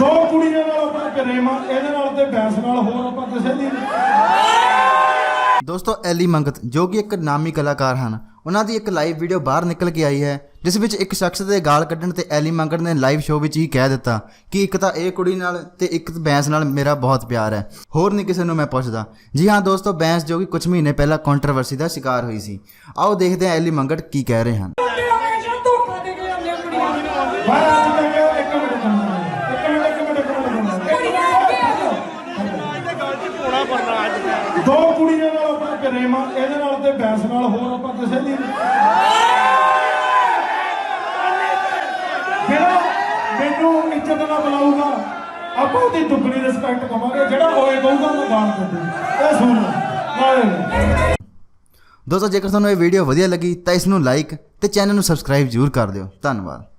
ਦੋ ਕੁੜੀਆਂ ਨਾਲ ਆਪਣਾ ਕਰੇਮਾ ਇਹਦੇ ਨਾਲ ਤੇ ਬੈਂਸ ਨਾਲ ਹੋਰ ਆਪਾਂ ਕਿਸੇ ਦੀ ਦੋਸਤੋ ਐਲੀ ਮੰਗਤ ਜੋ ਕਿ ਇੱਕ ਨਾਮੀ ਕਲਾਕਾਰ ਹਨ ਉਹਨਾਂ ਦੀ ਇੱਕ ਲਾਈਵ ਵੀਡੀਓ ਬਾਹਰ ਨਿਕਲ ਕੇ ਆਈ ਹੈ ਜਿਸ ਵਿੱਚ ਇੱਕ ਸ਼ਖਸ ਦੇ ਗਾਲ ਕੱਢਣ ਤੇ ਐਲੀ ਮੰਗਤ ਨੇ ਲਾਈਵ ਸ਼ੋਅ ਵਿੱਚ ਹੀ ਕਹਿ ਦਿੱਤਾ ਕਿ ਇੱਕ ਤਾਂ ਇਹ ਕੁੜੀ ਨਾਲ ਤੇ ਇੱਕ ਬੈਂਸ ਨਾਲ ਮੇਰਾ ਬਹੁਤ ਪਿਆਰ ਹੈ। ਹੋਰ ਨਹੀਂ ਕਿਸੇ ਨੂੰ ਮੈਂ ਪੁੱਛਦਾ। ਜੀ ਹਾਂ ਦੋਸਤੋ ਬੈਂਸ ਜੋ ਕਿ ਕੁਝ ਮਹੀਨੇ ਪਹਿਲਾਂ ਕੰਟਰੋਵਰਸੀ ਦਾ ਸ਼ਿਕਾਰ ਹੋਈ ਸੀ। ਆਓ ਦੇਖਦੇ ਹਾਂ ਐਲੀ ਮੰਗਤ ਕੀ ਕਹਿ ਰਹੇ ਹਨ ਧੋਖਾ ਦੇ ਕੇ ਆਉਂਦੇ ਕੁੜੀਆਂ ਨੂੰ ਬਾਹਰ ਅੱਜ ਤੱਕ ਇੱਕ ਮਿੰਟ ਕਰਨਾ ਇੱਕ ਮਿੰਟ ਇੱਕ ਮਿੰਟ ਇੱਕ ਮਿੰਟ ਕੁੜੀਆਂ ਅੱਗੇ ਆ ਜਾਓ ਦੋ ਕੁੜੀਆਂ ਨਾਲ ਆਪਣਾ ਕਰੇਮਾ ਇਹਦੇ ਨਾਲ ਤੇ ਬੈਂਸ ਨਾਲ ਹੋਰ ਆਪਾਂ ਕਿਸੇ ਦੀ ਜਿਹੜਾ ਮੈਨੂੰ ਇੱਜ਼ਤ ਨਾਲ ਬੁਲਾਊਗਾ, ਆਪਾਂ ਉਹਦੀ ਦੁੱਗਣੀ ਰਿਸਪੈਕਟ ਕਵਾਂਗੇ, ਜਿਹੜਾ ਹੋਏ ਕਹੂਗਾ ਮੈਂ ਗਾਲ ਕੱਢੂ ਇਹ ਸੁਣ ਨਾਲੇ ਦੋਸਤੋ, ਜੇਕਰ ਤੁਹਾਨੂੰ ਇਹ ਵੀਡੀਓ ਵਧੀਆ ਲੱਗੀ, ਤਾਂ ਇਸ ਨੂੰ ਲਾਈਕ ਤੇ ਚੈਨਲ ਨੂੰ ਸਬਸਕ੍ਰਾਈਬ ਜ਼ਰੂਰ ਕਰ ਦਿਓ। ਧੰਨਵਾਦ।